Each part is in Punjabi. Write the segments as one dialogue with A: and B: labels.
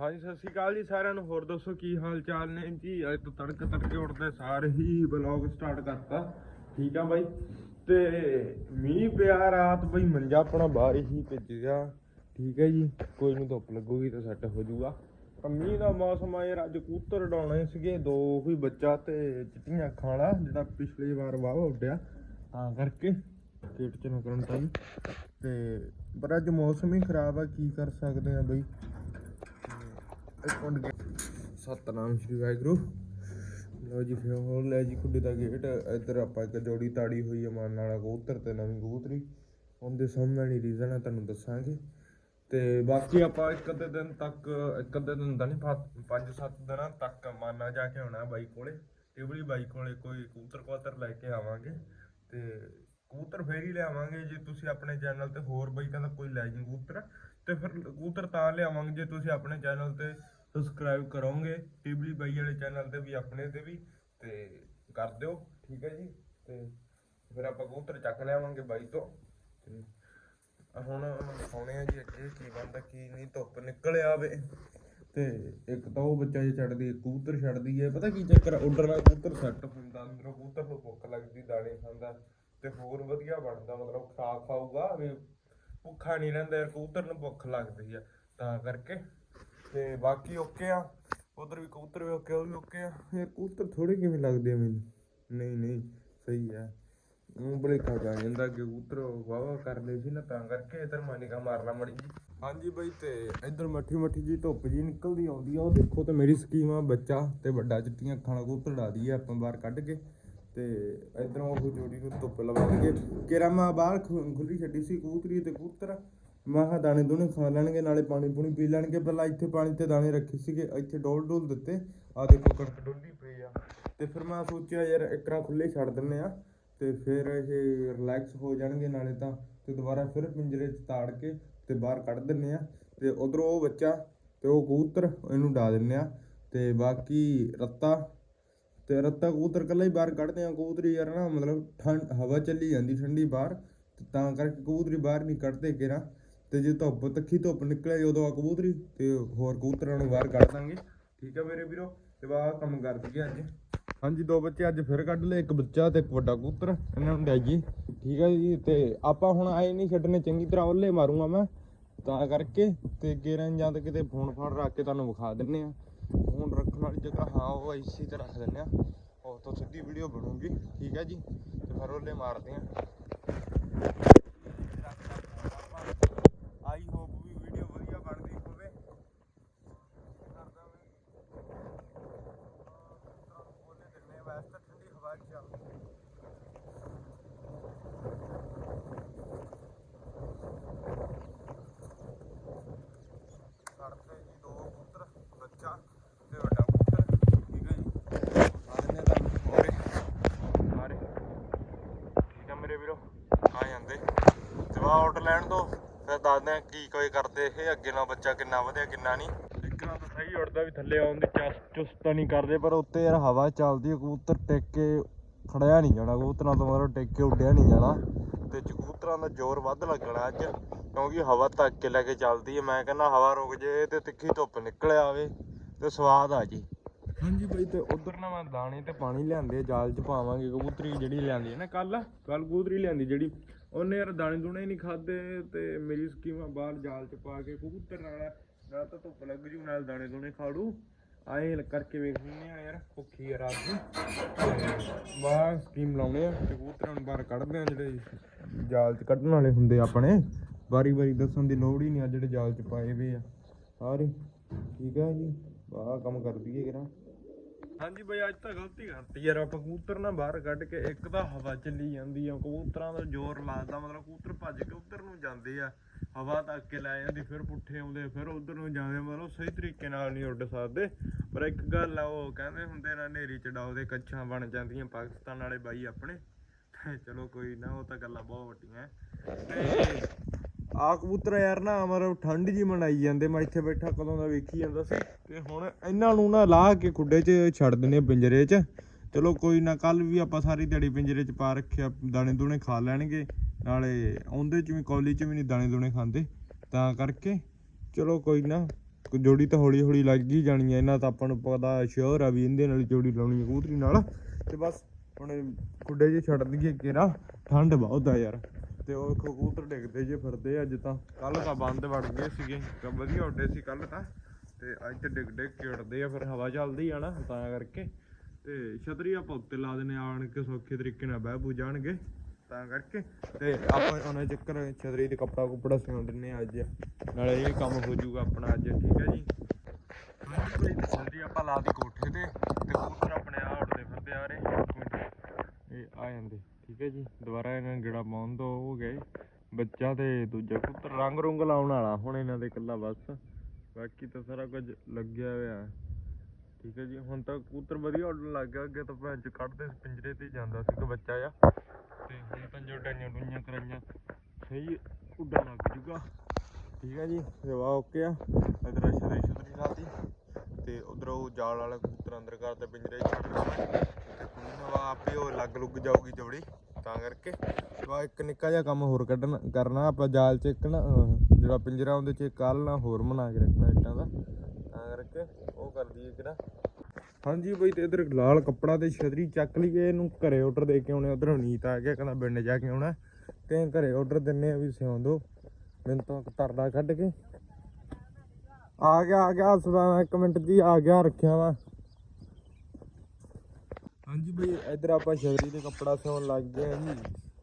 A: ਹਾਂਜੀ, ਸਤਿ ਸ਼੍ਰੀ ਅਕਾਲ ਜੀ ਸਾਰਿਆਂ ਨੂੰ। ਹੋਰ ਦੱਸੋ ਕੀ ਹਾਲ ਚਾਲ ਨੇ? ਜੀ, ਅੱਜ ਤੋਂ ਤੜਕੇ ਤੜਕੇ ਉੱਠਦੇ ਸਾਰੇ ਹੀ ਵਲੌਗ ਸਟਾਰਟ ਕਰਤਾ। ਠੀਕ ਆ ਬਾਈ? ਤੇ ਮੀਂਹ ਪਿਆ ਰਾਤ, ਬਈ ਮੰਜਾ ਆਪਣਾ ਬਾਹਰ ਹੀ ਭਿੱਜ ਗਿਆ। ਠੀਕ ਹੈ ਜੀ, ਕੋਈ ਨੂੰ ਧੁੱਪ ਲੱਗੂਗੀ ਤਾਂ ਸੈੱਟ ਹੋ ਜਾਊਗਾ। ਪਰ ਮੀਂਹ ਦਾ ਮੌਸਮ ਆ ਯਾਰ, ਅੱਜ ਕੂਤਰ ਉਡਾਉਣੇ ਸੀਗੇ, ਦੋ ਹੀ ਬੱਚਾ ਤੇ ਚਿੱਟੀਆਂ ਅੱਖਾਂ ਵਾਲਾ, ਜਿਹੜਾ ਪਿਛਲੀ ਵਾਰ ਵਾਵਾ ਉੱਡਿਆ। ਤਾਂ ਕਰਕੇ ਪੇਟ ਚ ਨਕਰਨ ਤਾਂ ਤੇ ਪਰ ਅੱਜ ਮੌਸਮ ਹੀ ਖਰਾਬ ਆ, ਕੀ ਕਰ ਸਕਦੇ ਆ ਬਈ? ਸਤਨਾਮ ਸ਼੍ਰੀ ਵਾਹਿਗੁਰੂ। ਲੋ ਜੀ, ਫਿਰ ਹੋਰ ਲੈ ਜੀ ਖੁੱਡੇ ਦਾ ਗੇਟ। ਇੱਧਰ ਆਪਾਂ ਇੱਕ ਜੋੜੀ ਤਾੜੀ ਹੋਈ ਆ, ਮਾਨ ਵਾਲਾ ਕਬੂਤਰ ਤੇ ਨਵੀਂ ਕਬੂਤਰੀ। ਉਹਦੇ ਸਾਹਮਣੇ ਨਹੀਂ ਰੀਜ਼ਨ ਹੈ ਤੁਹਾਨੂੰ ਦੱਸਾਂਗੇ। ਤੇ ਬਾਕੀ ਆਪਾਂ ਇੱਕ ਅੱਧੇ ਦਿਨ ਤੱਕ, ਇੱਕ ਅੱਧੇ ਦਿਨ ਦਾ ਨਹੀਂ, ਪਾ- ਪੰਜ ਸੱਤ ਦਿਨਾਂ ਤੱਕ ਮਾਨਾ ਜਾ ਕੇ ਆਉਣਾ ਬਾਈ ਕੋਲੇ। ਟਿਬਲੀ ਬਾਈ ਕੋਲੇ ਕੋਈ ਕਬੂਤਰ ਕਬੂਤਰ ਲੈ ਕੇ ਆਵਾਂਗੇ। ਤੇ ਕਬੂਤਰ ਫੇਰ ਹੀ ਲਿਆਵਾਂਗੇ, ਜੇ ਤੁਸੀਂ ਆਪਣੇ ਚੈਨਲ ਤੇ ਹੋਰ ਬਾਈ ਕਹਿੰਦਾ ਕੋਈ ਲੈ ਜੀ ਕਬੂਤਰ। ਤੇ ਫਿਰ ਕਬੂਤਰ ਤਾਂ ਲਿਆਵਾਂਗੇ, ਜੇ ਤੁਸੀਂ ਆਪਣੇ ਚੈਨਲ ਤੇ ਸਬਸਕ੍ਰਾਈਬ ਕਰੋਗੇ ਟਿਬੜੀ ਬਾਈ ਵਾਲੇ ਚੈਨਲ ਤੇ ਵੀ, ਆਪਣੇ ਤੇ ਵੀ, ਤੇ ਕਰ ਦਿਓ, ਠੀਕ ਹੈ ਜੀ? ਤੇ ਫਿਰ ਆਪਾਂ ਕਬੂਤਰ ਚੱਕ ਲਿਆਵਾਂਗੇ ਬਾਈ ਤੋਂ। ਤੇ ਹੁਣ ਦਿਖਾਉਣੇ ਆ ਜੀ ਅੱਗੇ ਕੀ ਬਣਦਾ, ਕੀ ਨਹੀਂ, ਧੁੱਪ ਨਿਕਲ ਆਵੇ। ਤੇ ਇੱਕ ਤਾਂ ਉਹ ਬੱਚਾ ਜੇ ਛੱਡਦੀ ਕਬੂਤਰ ਛੱਡਦੀ ਹੈ। ਪਤਾ ਕੀ ਚੱਕਰ ਉੱਡਣ ਵਾਲਾ ਕਬੂਤਰ ਸੈੱਟ ਹੁੰਦਾ, ਅੰਦਰੋਂ ਕਬੂਤਰ ਨੂੰ ਭੁੱਖ ਲੱਗਦੀ, ਦਾਣੇ ਖਾਂਦਾ, ਤੇ ਹੋਰ ਵਧੀਆ ਬਣਦਾ, ਮਤਲਬ ਖਾ ਖਾਊਗਾ, ਵੀ ਭੁੱਖਾ ਨਹੀਂ ਰਹਿੰਦਾ ਯਾਰ, ਕਬੂਤਰ ਨੂੰ ਭੁੱਖ ਲੱਗਦੀ ਆ। ਤਾਂ ਕਰਕੇ ਤੇ ਬਾਕੀ ਓਕੇ ਆ। ਉਧਰ ਵੀ ਕਬੂਤਰ ਵੀ ਓਕੇ ਉਹ ਵੀ ਓਕੇ ਆ। ਯਾਰ ਕਬੂਤਰ ਥੋੜੇ ਕਿਵੇਂ ਲੱਗਦੇ ਆ ਮੈਨੂੰ? ਨਹੀਂ ਨਹੀਂ, ਸਹੀ ਆ। ਉਹ ਬੜੇ ਜਾ ਜਾਂਦਾ ਕਿ ਕਬੂਤਰ ਵਾਵਾ ਕਰ ਸੀ ਨਾ, ਤਾਂ ਕਰਕੇ ਇਧਰ ਮਾਨਿਕਾ ਮਾਰਨਾ ਮੜੀ ਜੀ ਹਾਂਜੀ ਬਈ, ਤੇ ਇਧਰ ਮੱਠੀ ਮੱਠੀ ਜੀ ਧੁੱਪ ਜੀ ਨਿਕਲਦੀ ਆਉਂਦੀ ਆ, ਉਹ ਦੇਖੋ ਤੇ ਮੇਰੀ ਸਕੀਮ ਆ, ਬੱਚਾ ਤੇ ਵੱਡਾ ਚਿੱਟੀਆਂ ਅੱਖਾਂ ਵਾਲਾ ਕਬੂਤਰ ਡਾ ਦਈਏ, ਆਪਾਂ ਬਾਹਰ ਕੱਢ ਕੇ। ਤੇ ਇਧਰੋਂ ਉਹ ਜੋੜੀ ਨੂੰ ਧੁੱਪ ਲਵਾ ਕੇ ਕਿਰਾ ਮੈਂ ਬਾਹਰ ਖੁੱਲੀ ਛੱਡੀ ਸੀ ਕਬੂਤਰੀ ਤੇ ਕਬੂਤਰ। ਮੈਂ ਕਿਹਾ ਦਾਣੇ ਦੂਣੇ ਖਾ ਲੈਣਗੇ, ਨਾਲੇ ਪਾਣੀ ਪੂਣੀ ਪੀ ਲੈਣਗੇ। ਪਹਿਲਾਂ ਇੱਥੇ ਪਾਣੀ ਤੇ ਦਾਣੇ ਰੱਖੇ ਸੀਗੇ, ਇੱਥੇ ਡੋਲ ਡੋਲ ਦਿੱਤੇ। ਆ ਦੇਖੋ ਕਣਕ ਡੋਲੀ ਪਈ ਆ। ਤੇ ਫਿਰ ਮੈਂ ਸੋਚਿਆ ਯਾਰ ਇੱਕਰਾਂ ਖੁੱਲੇ ਛੱਡ ਦਿੰਨੇ ਆ, ਤੇ ਫਿਰ ਇਹ ਰਿਲੈਕਸ ਹੋ ਜਾਣਗੇ, ਨਾਲੇ ਤਾਂ ਤੇ ਦੁਬਾਰਾ ਫਿਰ ਪਿੰਜਰੇ 'ਚ ਤਾੜ ਕੇ ਤੇ ਬਾਹਰ ਕੱਢ ਦਿੰਨੇ ਆ। ਤੇ ਉਧਰੋਂ ਉਹ ਬੱਚਾ ਤੇ ਉਹ ਕਬੂਤਰ, ਇਹਨੂੰ ਡਾ ਦਿੰਨੇ ਆ। ਤੇ ਬਾਕੀ ਰੱਤਾ, ਤੇ ਰੱਤਾ ਕਬੂਤਰ ਕੱਲਾ ਹੀ ਬਾਹਰ ਕੱਢਦੇ ਆ। ਕਬੂਤਰੀ ਯਾਰ ਨਾ ਮਤਲਬ ਠੰਡ, ਹਵਾ ਚੱਲੀ ਜਾਂਦੀ ਠੰਡੀ ਬਾਹਰ, ਤਾਂ ਕਰਕੇ ਕਬੂਤਰੀ ਬਾਹਰ ਨਹੀਂ ਕੱਢਦੇ ਕਿਰਾ ਤੇ ਜੇ ਧੁੱਪ ਤੱਕੀ ਧੁੱਪ ਨਿਕਲੇ ਉਦੋਂ ਆ ਕਬੂਤਰੀ ਤੇ ਹੋਰ ਕਬੂਤਰਾਂ ਨੂੰ ਬਾਹਰ ਕੱਢ ਦਾਂਗੇ। ਠੀਕ ਆ ਮੇਰੇ ਵੀਰੋ? ਤੇ ਵਾਹ ਕੰਮ ਕਰ ਦਈਏ ਅੱਜ। ਹਾਂਜੀ, ਦੋ ਬੱਚੇ ਅੱਜ ਫਿਰ ਕੱਢ ਲਏ, ਇੱਕ ਬੱਚਾ ਤੇ ਇੱਕ ਵੱਡਾ ਕਬੂਤਰ। ਇਹਨਾਂ ਨੂੰ ਡਾਈਏ ਠੀਕ ਹੈ ਜੀ, ਤੇ ਆਪਾਂ ਹੁਣ ਆਏ ਨਹੀਂ ਛੱਡਣੇ, ਚੰਗੀ ਤਰ੍ਹਾਂ ਉਹਲੇ ਮਾਰੂੰਗਾ ਮੈਂ। ਤਾਂ ਕਰਕੇ ਤੇ ਗੇਰਾਂ ਜਾਂ ਤਾਂ ਕਿਤੇ ਫੋਨ ਫੋਨ ਰੱਖ ਕੇ ਤੁਹਾਨੂੰ ਵਿਖਾ ਦਿੰਨੇ ਆ। ਫੋਨ ਰੱਖਣ ਵਾਲੀ ਜਗ੍ਹਾ, ਹਾਂ, ਉਹ ਇਸੇ ਤੇ ਰੱਖ ਦਿੰਨੇ ਆ। ਉਹ ਤੋਂ ਸਿੱਧੀ ਵੀਡੀਓ ਬਣੂਗੀ। ਠੀਕ ਹੈ ਜੀ, ਤੇ ਫਿਰ ਉਹਲੇ ਮਾਰਦੇ ਆ ਆਈ ਹੋਪ ਵੀ ਵੀਡੀਓ ਵਧੀਆ ਬਣਦੀ ਹੋਵੇ ਕਰਦਾ ਮੈਂ ਬੋਲੇ ਦਿੰਨੇ ਵੈਸੇ ਤਾਂ ਠੰਡੀ ਹਵਾ ਚ ਚੱਲਦੀ ਕਰਦੇ ਜੀ ਦੋ ਕਬੂਤਰ ਬੱਚਾ ਤੇ ਵੱਡਾ ਕਬੂਤਰ ਠੀਕ ਹੈ ਜੀ? ਆ ਦਿੰਨੇ ਤੁਹਾਨੂੰ ਹੋਰੇ ਸਾਰੇ ਠੀਕ ਆ ਮੇਰੇ ਵੀਰੋ ਆ ਜਾਂਦੇ। ਜਵਾ ਆਰਡਰ ਲੈਣ ਤੋਂ ਫਿਰ ਦੱਸਦੇ ਆ ਕੀ ਕੋਈ ਕਰਦੇ ਇਹ ਅੱਗੇ ਨਾਲ ਬੱਚਾ ਕਿੰਨਾ ਵਧਿਆ ਕਿੰਨਾ ਨਹੀਂ। ਇੱਕਣਾ ਤਾਂ ਸਹੀ ਉੜਦਾ ਵੀ ਥੱਲੇ ਆਉਣ ਦੀ ਚਸ ਚੁਸਤਾ ਨਹੀਂ ਕਰਦੇ ਪਰ ਉੱਤੇ ਯਾਰ ਹਵਾ ਚੱਲਦੀ ਹੈ ਕਬੂਤਰ ਟਿਕ ਕੇ ਖੜਿਆ ਨਹੀਂ ਜਾਣਾ ਕਬੂਤਰਾਂ ਤੋਂ ਮਤਲਬ ਟਿਕ ਕੇ ਉੱਡਿਆ ਨਹੀਂ ਜਾਣਾ। ਤੇ ਕਬੂਤਰਾਂ ਦਾ ਜ਼ੋਰ ਵੱਧ ਲੱਗਣਾ ਅੱਜ। ਕਿਉਂਕਿ ਹਵਾ ਧੱਕ ਕੇ ਲੈ ਕੇ ਚੱਲਦੀ ਹੈ ਮੈਂ ਕਹਿੰਦਾ ਹਵਾ ਰੁਕ ਜੇ ਤੇ ਤਿੱਖੀ ਧੁੱਪ ਨਿਕਲ ਆਵੇ ਤੇ ਸਵਾਦ ਆ ਜੀ। ਹਾਂਜੀ ਬਾਈ, ਤੇ ਉਧਰ ਨਾ ਮੈਂ ਦਾਣੇ ਤੇ ਪਾਣੀ ਲਿਆਂਦੇ ਜਾਲ 'ਚ ਪਾਵਾਂਗੇ, ਕਬੂਤਰੀ ਜਿਹੜੀ ਲਿਆਂਦੀ ਹੈ ਨਾ ਕੱਲ ਕੱਲ ਕਬੂਤਰੀ ਲਿਆਂਦੀ ਜਿਹੜੀ, ਉਹਨੇ ਯਾਰ ਦਾਣੇ ਦੂਣੇ ਨਹੀਂ ਖਾਦੇ ਤੇ ਮੇਰੀ ਸਕੀਮਾਂ ਬਾਹਰ ਜਾਲ 'ਚ ਪਾ ਕੇ ਕਬੂਤਰ ਨਾਲ ਨਾ ਤਾਂ ਧੁੱਪ ਲੱਗ ਜੂ, ਨਾਲ ਦਾਣੇ ਦੂਣੇ ਖਾੜੂ ਆਏ ਕਰਕੇ ਵੇਖਦੇ ਆ ਯਾਰ, ਭੁੱਖੀ ਆ ਰਾਤ ਨੂੰ। ਬਾਹਰ ਸਕੀਮ ਲਾਉਣੇ ਆ ਤੇ ਕਬੂਤਰਾਂ ਨੂੰ ਬਾਹਰ ਕੱਢਦੇ ਆ ਜਿਹੜੇ ਜਾਲ 'ਚ ਕੱਢਣ ਵਾਲੇ ਹੁੰਦੇ ਆਪਣੇ। ਵਾਰੀ ਵਾਰੀ ਦੱਸਣ ਦੀ ਲੋੜ ਹੀ ਨਹੀਂ ਆ, ਜਿਹੜੇ ਜਾਲ 'ਚ ਪਾਏ ਵੇ ਆ। ਸਾਰੇ, ਠੀਕ ਆ ਜੀ? ਆਹ ਕੰਮ ਕਰ ਦਈਏ ਕਿਰਾ ਹਾਂਜੀ ਬਈ, ਅੱਜ ਤਾਂ ਗਲਤੀ ਕਰਤੀ ਯਾਰ, ਆਪਾਂ ਕਬੂਤਰ ਨਾ ਬਾਹਰ ਕੱਢ ਕੇ ਇੱਕ ਤਾਂ ਹਵਾ ਚੱਲੀ ਜਾਂਦੀ ਆ। ਕਬੂਤਰਾਂ ਦਾ ਜ਼ੋਰ ਲੱਗਦਾ, ਮਤਲਬ ਕਬੂਤਰ ਭੱਜ ਕੇ ਉੱਧਰ ਨੂੰ ਜਾਂਦੇ ਆ। ਹਵਾ ਤੱਕ ਕੇ ਲੈ ਜਾਂਦੀ, ਫਿਰ ਪੁੱਠੇ ਆਉਂਦੇ, ਫਿਰ ਉੱਧਰ ਨੂੰ ਜਾਂਦੇ, ਮਤਲਬ ਸਹੀ ਤਰੀਕੇ ਨਾਲ ਨਹੀਂ ਉੱਡ ਸਕਦੇ। ਪਰ ਇੱਕ ਗੱਲ ਆ, ਉਹ ਕਹਿੰਦੇ ਹੁੰਦੇ ਨਾ ਨੇਰੀ ਚੜਾਉਦੇ ਕੱਛਾਂ ਬਣ ਜਾਂਦੀਆਂ, ਪਾਕਿਸਤਾਨ ਵਾਲੇ ਬਾਈ ਆਪਣੇ। ਚਲੋ ਕੋਈ ਨਾ, ਉਹ ਤਾਂ ਗੱਲਾਂ ਬਹੁਤ ਵੱਡੀਆਂ। ਤੇ ਆ ਕਬੂਤਰ ਯਾਰ ਨਾ ਮਤਲਬ ਠੰਡ ਜੀ ਮਨਾਈ ਜਾਂਦੇ, ਮੈਂ ਇੱਥੇ ਬੈਠਾ ਕਦੋਂ ਦਾ ਵੇਖੀ ਜਾਂਦਾ ਸੀ ਤੇ ਹੁਣ ਇਹਨਾਂ ਨੂੰ ਨਾ ਲਾਹ ਕੇ ਖੁੱਡੇ 'ਚ ਛੱਡ ਦਿੰਨੇ ਪਿੰਜਰੇ 'ਚ। ਚਲੋ ਕੋਈ ਨਾ ਕੱਲ ਵੀ ਆਪਾਂ ਸਾਰੀ ਦਿਹਾੜੀ ਪਿੰਜਰੇ 'ਚ ਪਾ ਰੱਖਿਆ ਦਾਣੇ ਦੂਣੇ ਖਾ ਲੈਣਗੇ। ਨਾਲੇ ਆਉਂਦੇ 'ਚ ਵੀ, ਕੌਲੀ 'ਚ ਵੀ ਨਹੀਂ ਦਾਣੇ ਦੂਣੇ ਖਾਂਦੇ, ਤਾਂ ਕਰਕੇ। ਚਲੋ ਕੋਈ ਨਾ ਜੋੜੀ ਤਾਂ ਹੌਲੀ ਹੌਲੀ ਲੱਗ ਹੀ ਜਾਣੀ ਹੈ ਇਹਨਾਂ ਤਾਂ ਆਪਾਂ ਨੂੰ ਪਤਾ ਸ਼ੋਰ ਆ ਵੀ ਇਹਦੇ ਨਾਲ ਹੀ ਜੋੜੀ ਲਾਉਣੀ ਹੈ ਕਬੂਤਰੀ ਨਾਲ। ਤੇ ਬਸ ਹੁਣ ਖੁੱਡੇ ਚ ਛੱਡ ਦਈਏ ਕਿਰਾ ਠੰਡ ਬਹੁਤ ਆ ਯਾਰ। ਤੇ ਉਹ ਕਬੂਤਰ ਡਿੱਗਦੇ ਜੇ ਫਿਰਦੇ ਅੱਜ ਤਾਂ ਕੱਲ ਤਾਂ ਬੰਦ ਵੜ ਗਏ ਸੀਗੇ। ਤਾਂ ਵਧੀਆ ਉੱਡੇ ਸੀ ਕੱਲ ਤਾਂ। ਤੇ ਅੱਜ ਤੇ ਡਿੱਗ ਡਿੱਗ ਕੇ ਉੱਡਦੇ ਆ, ਫਿਰ ਹਵਾ ਚੱਲਦੀ ਆ ਨਾ, ਤਾਂ ਕਰਕੇ। ਤੇ ਛਤਰੀ ਆਪਾਂ ਉੱਤੇ ਲਾ ਦਿੰਨੇ ਆਣ ਕੇ ਸੌਖੇ ਤਰੀਕੇ ਨਾਲ ਬਹਿ ਬੂ ਜਾਣਗੇ, ਤਾਂ ਕਰਕੇ। ਤੇ ਆਪਾਂ ਉਹਨਾਂ ਚੱਕਰ ਛਤਰੀ ਤੇ ਕੱਪੜਾ ਕੁਪੜਾ ਸਿਉਂ ਦਿੰਨੇ ਆ ਅੱਜ। ਨਾਲੇ ਇਹ ਕੰਮ ਹੋ ਜਾਊਗਾ ਆਪਣਾ ਅੱਜ, ਠੀਕ ਹੈ ਜੀ? ਹਾਂਜੀ ਛਤਰੀ ਆਪਾਂ ਲਾ ਦੀ ਕੋਠੇ ਤੇ ਤੇ ਕਬੂਤਰ ਆਪਣੇ ਆ ਉੱਡਦੇ ਫਿਰਦੇ ਆ ਰਹੇ। ਇਹ ਆ ਜਾਂਦੇ। ਠੀਕ ਹੈ ਜੀ, ਦੁਬਾਰਾ ਇਹਨਾਂ ਨੂੰ ਗੇੜਾ ਪਾਉਣ ਤੋਂ ਹੋ ਗਏ ਬੱਚਾ ਤੇ ਦੂਜਾ ਕਬੂਤਰ ਰੰਗ ਰੁੰਗ ਲਾਉਣ ਵਾਲਾ, ਹੁਣ ਇਹਨਾਂ ਦੇ ਇਕੱਲਾ ਬਸ। ਬਾਕੀ ਤਾਂ ਸਾਰਾ ਕੁਝ ਲੱਗਿਆ ਹੋਇਆ। ਠੀਕ ਹੈ ਜੀ, ਹੁਣ ਤਾਂ ਕਬੂਤਰ ਵਧੀਆ ਉੱਡਣ ਲੱਗ ਗਿਆ, ਅੱਗੇ ਤਾਂ ਭੈਣ ਚ ਕੱਢਦੇ ਸੀ, ਪਿੰਜਰੇ ਤੇ ਜਾਂਦਾ ਸੀ ਕਿ ਬੱਚਾ ਆ ਤੇ ਹੁਣ ਤਾਂ ਜੋ ਡਾਈਆਂ ਡੂਈਆਂ ਕਰਾਈਆਂ, ਸਹੀ ਉੱਡਣ ਲੱਗ ਜੂਗਾ। ਠੀਕ ਹੈ ਜੀ ਹਵਾ ਓਕੇ ਆ। ਇਧਰ ਛਤਰੀ ਛਤਰੀ ਲਾਤੀ ਤੇ ਉਧਰ ਉਹ ਜਾਲ ਵਾਲਾ ਕਬੂਤਰ ਅੰਦਰ ਕਰਤੇ ਪਿੰਜਰੇ 'ਚ। ਤੇ ਕੋਈ ਨਾ ਆਪੇ ਉਹ ਲੱਗ ਲੁੱਗ ਜਾਊਗੀ ਜੋੜੀ ਤਾਂ ਕਰਕੇ ਵਾ ਇੱਕ ਨਿੱਕਾ ਜਿਹਾ ਕੰਮ ਹੋਰ ਕੱਢਣਾ, ਕਰਨਾ, ਆਪਾਂ ਜਾਲ 'ਚ ਇੱਕ ਨਾ ਜਿਹੜਾ ਪਿੰਜਰਾ ਉਹਦੇ 'ਚ ਕੱਲ ਨਾ ਹੋਰ ਬਣਾ ਕੇ ਰੱਖਣਾ ਇੱਟਾਂ ਦਾ, ਤਾਂ ਕਰਕੇ ਉਹ ਕਰ ਦਈਏ ਕਿਹੜਾ ਹਾਂਜੀ ਬਈ, ਤੇ ਇਧਰ ਲਾਲ ਕੱਪੜਾ ਤੇ ਛਤਰੀ ਚੱਕ ਲਈਏ ਇਹਨੂੰ, ਘਰੇ ਆਰਡਰ ਦੇ ਕੇ ਆਉਣੇ, ਉਧਰ ਨੀਤ ਆ ਗਿਆ, ਕਹਿੰਦਾ ਪਿੰਡ ਜਾ ਕੇ ਆਉਣਾ। ਤੇ ਘਰੇ ਆਰਡਰ ਦਿੰਨੇ ਆ ਵੀ ਸਿਉਂ ਦੋ, ਮੈਨੂੰ ਤਾਂ ਤਰਦਾ ਕੱਢ ਕੇ। ਆ ਗਿਆ ਆ ਗਿਆ ਸਦਾ ਇੱਕ ਮਿੰਟ ਜੀ, ਆ ਗਿਆ, ਰੱਖਿਆ ਵਾ। ਹਾਂਜੀ ਬਈ, ਇਧਰ ਆਪਾਂ ਛਤਰੀ ਤੇ ਕੱਪੜਾ ਸਿਉਣ ਲੱਗ ਗਏ ਆ ਜੀ।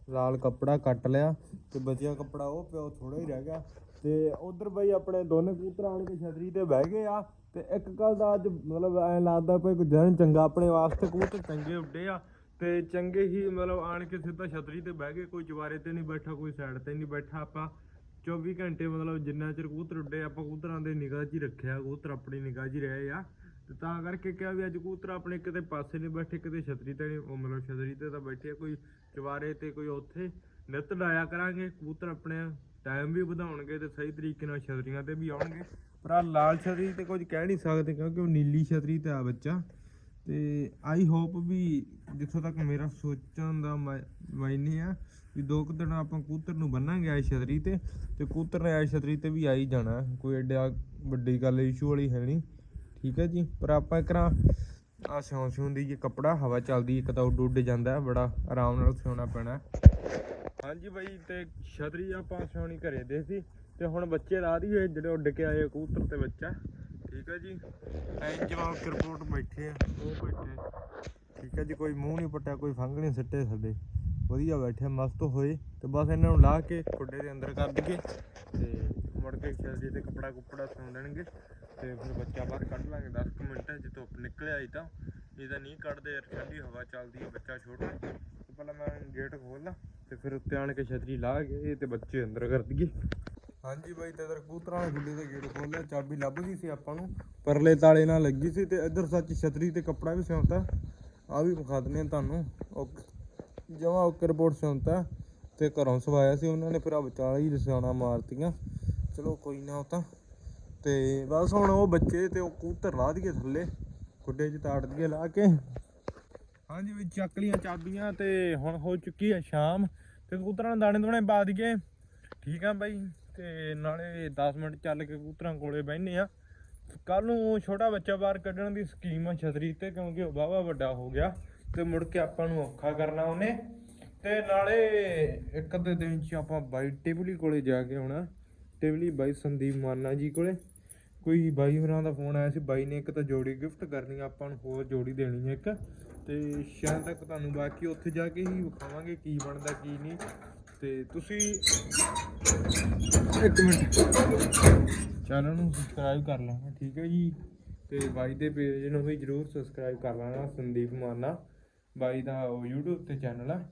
A: ਲਾਲ ਕੱਪੜਾ ਕੱਟ ਲਿਆ ਤੇ ਬਚਿਆ ਕੱਪੜਾ ਉਹ ਪਿਓ ਥੋੜਾ ਹੀ ਰਹਿ ਗਿਆ। ਤੇ ਉਧਰ ਬਈ ਆਪਣੇ ਦੋਨੇ ਕੂਤਰ ਆਣ ਕੇ ਛਤਰੀ ਤੇ ਬਹਿ ਗਏ ਆ ਤੇ ਇੱਕ ਗੱਲ ਦਾ ਅੱਜ ਮਤਲਬ ਐ ਲੱਗਦਾ ਕੋਈ ਕੋਈ ਦਿਨ ਚੰਗਾ ਆਪਣੇ ਵਾਸਤੇ ਕੂਤਰ ਚੰਗੇ ਉੱਡੇ ਆ। ਤੇ ਚੰਗੇ ਹੀ ਮਤਲਬ ਆਣ ਕੇ ਸਿੱਧਾ ਛਤਰੀ ਤੇ ਬਹਿ ਗਏ, ਕੋਈ ਚਵਾਰੇ ਤੇ ਨਹੀਂ ਬੈਠਾ, ਕੋਈ ਸਾਈਡ ਤੇ ਨਹੀਂ ਬੈਠਾ ਆਪਾਂ। 24 ਘੰਟੇ ਮਤਲਬ ਜਿੰਨਾ ਚਿਰ ਕੂਤਰ ਉੱਡੇ, ਆਪਾਂ ਕੂਤਰਾਂ ਦੇ ਨਿਗਾਹ 'ਚ ਹੀ ਰੱਖਿਆ ਕੂਤਰ ਆਪਣੀ ਨਿਗਾਹ 'ਚ ਹੀ ਰਹੇ ਆ। ਤੇ ਤਾਂ ਕਰਕੇ ਕਿਹਾ ਵੀ ਅੱਜ ਕਬੂਤਰ ਆਪਣੇ ਕਿਤੇ ਪਾਸੇ ਨਹੀਂ ਬੈਠੇ, ਕਿਤੇ ਛਤਰੀ ਤੇ ਨਹੀਂ, ਉਹ ਮਤਲਬ ਛਤਰੀ ਤੇ ਤਾਂ ਬੈਠੇ ਕੋਈ ਚਵਾਰੇ ਤੇ ਕੋਈ ਉੱਥੇ। ਨਿੱਤ ਡਾਇਆ ਕਰਾਂਗੇ, ਕਬੂਤਰ ਆਪਣੇ ਟਾਈਮ ਵੀ ਵਧਾਉਣਗੇ ਤੇ ਸਹੀ ਤਰੀਕੇ ਨਾਲ ਛਤਰੀਆਂ ਤੇ ਵੀ ਆਉਣਗੇ। ਪਰ ਆਹ ਲਾਲ ਛਤਰੀ ਤੇ ਕੁਝ ਕਹਿ ਨਹੀਂ ਸਕਦੇ ਕਿਉਂਕਿ ਉਹ ਨੀਲੀ ਛਤਰੀ ਤੇ ਆ ਬੱਚਾ। ਤੇ ਆਈ ਹੋਪ ਵੀ ਜਿੱਥੋਂ ਤੱਕ ਮੇਰਾ ਸੋਚਣ ਦਾ ਮ- ਮਾਇਨੇ ਆ ਵੀ ਦੋ ਕੁ ਦਿਨ ਆਪਾਂ ਕੂਤਰ ਨੂੰ ਬੰਨਾਂਗੇ ਆਈ ਛਤਰੀ ਤੇ ਤੇ ਕੂਤਰ ਨੇ ਆਈ ਛਤਰੀ ਤੇ ਵੀ ਆ ਹੀ ਜਾਣਾ। ਕੋਈ ਐਡਾ ਵੱਡੀ ਗੱਲ ਇਸ਼ੂ ਵਾਲੀ ਹੈ ਨਹੀਂ। ਠੀਕ ਹੈ ਜੀ, ਪਰ ਆਪਾਂ ਇਕਰਾਂ ਆ ਸਿਉਂ ਸਿਉਂ ਦੀ ਜੇ ਕੱਪੜਾ, ਹਵਾ ਚੱਲਦੀ, ਇੱਕ ਤਾਂ ਉੱਡ ਉੱਡ ਜਾਂਦਾ, ਬੜਾ ਆਰਾਮ ਨਾਲ ਸਿਉਣਾ ਪੈਣਾ। ਹਾਂਜੀ ਬਾਈ, ਤੇ ਛਤਰੀ ਆਪਾਂ ਸਿਉਣੀ ਘਰੇ ਦੇ ਸੀ, ਤੇ ਹੁਣ ਬੱਚੇ ਰਾਹ ਦੀ ਹੋਏ, ਜਿਹੜੇ ਉੱਡ ਕੇ ਆਏ ਆ ਕਬੂਤਰ ਤੇ ਬੱਚਾ। ਠੀਕ ਹੈ ਜੀ, ਐਂ ਜਵਾਬ ਰਿਪੋਰਟ ਬੈਠੇ ਆ ਉਹ ਬੈਠੇ ਠੀਕ ਹੈ ਜੀ, ਕੋਈ ਮੂੰਹ ਨਹੀਂ ਪੱਟਿਆ, ਕੋਈ ਫੰਗ ਨਹੀਂ ਸਿੱਟੇ ਸਾਡੇ। ਵਧੀਆ ਬੈਠੇ ਮਸਤ ਹੋਏ, ਤੇ ਬਸ ਇਹਨਾਂ ਨੂੰ ਲਾ ਕੇ ਖੁੱਡੇ ਦੇ ਅੰਦਰ ਕਰ ਦਈਏ, ਤੇ ਮੁੜ ਕੇ ਛਤਰੀ ਤੇ ਕੱਪੜਾ ਕੁਪੜਾ ਸਿਉਂ ਦੇਣਗੇ ਤੇ ਫਿਰ ਬੱਚਾ ਬਾਹਰ ਕੱਢ ਲਾਂਗੇ। 10 ਕੁ ਜੇ ਧੁੱਪ ਨਿਕਲਿਆ ਆਈ ਤਾਂ ਇਹ ਨਹੀਂ ਕੱਢਦੇ ਠੰਡੀ ਹਵਾ ਚੱਲਦੀ ਹੈ, ਬੱਚਾ ਛੋਟਾ ਤੇ ਪਹਿਲਾਂ ਮੈਂ ਗੇਟ ਖੋਲਦਾ ਤੇ ਫਿਰ ਉੱਤੇ ਆਣ ਕੇ ਛਤਰੀ ਲਾ ਕੇ ਤੇ ਬੱਚੇ ਅੰਦਰ ਕਰ ਦਈਏ। ਹਾਂਜੀ ਬਾਈ, ਤੇ ਇਧਰ ਕਬੂਤਰਾਂ ਵਾਲੇ ਗੁੱਡੇ ਦਾ ਗੇਟ ਖੋਲਿਆ ਚਾਬੀ ਲੱਭ ਗਈ ਸੀ ਆਪਾਂ ਨੂੰ। ਪਰਲੇ ਤਾਲੇ ਨਾਲ ਲੱਗੀ ਸੀ, ਤੇ ਇਧਰ ਸੱਚ ਛਤਰੀ ਤੇ ਕੱਪੜਾ ਵੀ ਸਿਉਂਤਾ। ਆ ਵੀ ਵਿਖਾ ਦਿੰਦੇ ਆ ਤੁਹਾਨੂੰ। ਓਕੇ, ਜਮਾ ਓਕੇ ਰਿਪੋਰਟ ਸਿਉਂਤਾ, ਤੇ ਘਰੋਂ ਸਵਾਇਆ ਸੀ ਉਹਨਾਂ ਨੇ, ਫਿਰ ਆ ਵਿਚਾਲੇ ਹੀ ਸਿਆਣਾ ਮਾਰਤੀਆਂ। ਚਲੋ ਕੋਈ ਨਾ ਉਹ ਤਾਂ। ਤੇ ਬਸ ਹੁਣ ਉਹ ਬੱਚੇ ਤੇ ਉਹ ਕੂਤਰ ਲਾ ਦਈਏ ਥੱਲੇ, ਖੁੱਡੇ 'ਚ ਤਾੜ ਦਈਏ ਲਾ ਕੇ। ਹਾਂਜੀ ਵੀ ਚੱਕ ਲੀਆਂ ਚਾਬੀਆਂ ਤੇ ਹੁਣ ਹੋ ਚੁੱਕੀ ਹੈ ਸ਼ਾਮ। ਤੇ ਕਬੂਤਰਾਂ ਨੂੰ ਦਾਣੇ ਦੋਣੇ ਪਾ ਦਈਏ। ਠੀਕ ਆ ਬਾਈ, ਤੇ ਨਾਲੇ 10 ਮਿੰਟ ਚੱਲ ਕੇ ਕਬੂਤਰਾਂ ਕੋਲੇ ਬਹਿਨੇ ਆ। ਕੱਲ ਨੂੰ ਛੋਟਾ ਬੱਚਾ ਬਾਹਰ ਕੱਢਣ ਦੀ ਸਕੀਮ ਆ ਛਤਰੀ ਤੇ, ਕਿਉਂਕਿ ਉਹ ਵਾਹਵਾ ਵੱਡਾ ਹੋ ਗਿਆ। ਤੇ ਮੁੜ ਕੇ ਆਪਾਂ ਨੂੰ ਔਖਾ ਕਰਨਾ ਉਹਨੇ। ਤੇ ਨਾਲੇ ਇੱਕ ਅੱਧੇ ਦਿਨ ਚ ਆਪਾਂ ਬਾਈ ਟੇਬਲੀ ਕੋਲੇ ਜਾ ਕੇ ਆਉਣਾ। ਟੇਬਲੀ ਬਾਈ ਸੰਦੀਪ ਮਾਨਾ ਜੀ ਕੋਲੇ। ਕੋਈ ਬਾਈ ਹੋਰਾਂ ਦਾ ਫੋਨ ਆਇਆ ਸੀ, ਬਾਈ ਨੇ ਇੱਕ ਤਾਂ ਜੋੜੀ ਗਿਫਟ ਕਰਨੀ ਆ, ਆਪਾਂ ਨੂੰ ਹੋਰ ਜੋੜੀ ਦੇਣੀ ਹੈ ਇੱਕ। ਤੇ ਸ਼ਾਮ ਤੱਕ ਤੁਹਾਨੂੰ ਬਾਕੀ ਉੱਥੇ ਜਾ ਕੇ ਹੀ ਵਿਖਾਵਾਂਗੇ ਕੀ ਬਣਦਾ, ਕੀ ਨਹੀਂ। ਤੇ ਤੁਸੀਂ ਇੱਕ ਮਿੰਟ। ਚੈਨਲ ਨੂੰ ਸਬਸਕ੍ਰਾਈਬ ਕਰ ਲੈਣਾ, ਠੀਕ ਹੈ ਜੀ। ਤੇ ਬਾਈ ਦੇ ਪੇਜ ਨੂੰ ਵੀ ਜਰੂਰ ਸਬਸਕ੍ਰਾਈਬ ਕਰ ਲੈਣਾ, ਸੰਦੀਪ ਮਾਨਾ। ਬਾਈ ਦਾ ਉਹ YouTube ਤੇ ਚੈਨਲ ਆ।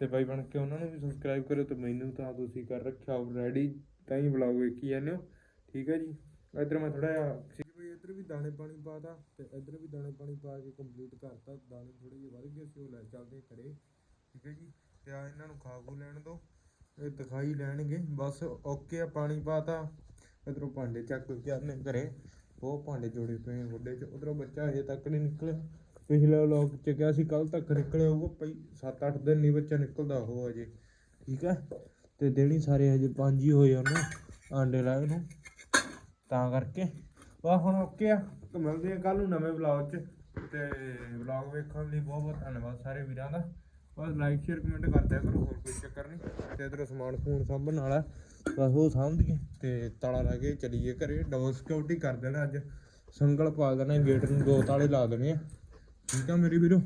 A: ਤੇ ਬਾਈ ਬਣ ਕੇ ਉਹਨਾਂ ਨੂੰ ਵੀ ਸਬਸਕ੍ਰਾਈਬ ਕਰੋ ਤੇ ਮੈਨੂੰ ਤਾਂ ਤੁਸੀਂ ਕਰ ਰੱਖਿਆ ਆਲਰੇਡੀ ਤਾਂ ਹੀ ਵਲੌਗ ਵੇਖੀ ਜਾਂਦੇ ਹੋ। ਠੀਕ ਹੈ ਜੀ। ਇੱਧਰ ਮੈਂ ਥੋੜਾ ਜਿਹਾ ਬਈ ਇੱਧਰ ਵੀ ਦਾਣੇ ਪਾਣੀ ਪਾਤਾ ਤੇ ਇੱਧਰ ਵੀ ਦਾਣੇ ਪਾਣੀ ਪਾ ਕੇ ਕੰਪਲੀਟ ਕਰਤਾ। ਦਾਣੇ ਥੋੜੇ ਜਿਹੇ ਵੱਧ ਗਏ ਸੀ, ਉਹ ਲੈ ਚੱਲਦੇ ਘਰੇ ਠੀਕ ਹੈ ਜੀ। ਤੇ ਆ ਇਹਨਾਂ ਨੂੰ ਖਾ ਖੂ ਲੈਣ ਦੋ। ਇਹ ਦਿਖਾਈ ਲੈਣਗੇ। ਬਸ ਓਕੇ ਆ, ਪਾਣੀ ਪਾਤਾ ਇਧਰੋਂ ਭਾਂਡੇ ਚੱਕ ਕੇ ਆਨੇ ਘਰੇ। ਉਹ ਭਾਂਡੇ ਜੋੜੇ ਪਏ ਆ 'ਚ। ਉਧਰੋਂ ਬੱਚਾ ਹਜੇ ਤੱਕ ਨਹੀਂ ਨਿਕਲਿਆ। ਪਿਛਲੇ ਵਲੌਗ 'ਚ ਕਿਹਾ ਸੀ ਕੱਲ ਤੱਕ ਨਿਕਲੇ ਹੋਊਗਾ, ਭਾਈ 7-8 ਦਿਨ ਨਹੀਂ ਬੱਚਾ ਨਿਕਲਦਾ ਉਹ ਅਜੇ ਠੀਕ ਆ? ਤੇ ਦੇਣੀ ਸਾਰੇ ਹਜੇ ਪੰਜ ਹੀ ਹੋਏ ਉਹਨੂੰ, ਆਂਡੇ ਲਾਏ ਨੂੰ ਤਾਂ ਕਰਕੇ। ਬਸ ਹੁਣ ਓਕੇ ਆ, ਤੇ ਮਿਲਦੇ ਆ ਕੱਲ ਨੂੰ ਨਵੇਂ ਵਲੌਗ 'ਚ, ਤੇ ਵਲੌਗ ਵੇਖਣ ਲਈ ਬਹੁਤ ਬਹੁਤ ਧੰਨਵਾਦ ਸਾਰੇ ਵੀਰਾਂ ਦਾ। ਬਸ ਲਾਈਕ ਸ਼ੇਅਰ ਕਮੈਂਟ ਕਰ ਦਿਆ ਕਰੋ, ਹੋਰ ਕੋਈ ਚੱਕਰ ਨਹੀਂ ਤੇ ਇਧਰ ਸਮਾਨ ਸਮੂਨ ਸਾਂਭਣ ਵਾਲਾ, ਬਸ ਉਹ ਸਾਂਭਦੀਏ ਤੇ ਤਾਲਾ ਲਾ ਕੇ ਚਲੀਏ ਘਰੇ। ਡਬਲ ਸਿਕਿਉਰਿਟੀ ਕਰ ਦੇਣਾ ਅੱਜ। ਸੰਗਲ ਪਾ ਦੇਣਾ ਗੇਟ ਨੂੰ ਦੋ ਤਾਲੇ ਲਾ ਦੇਣੇ ਆ। ਠੀਕ ਆ ਮੇਰੀ ਵੀਰੋ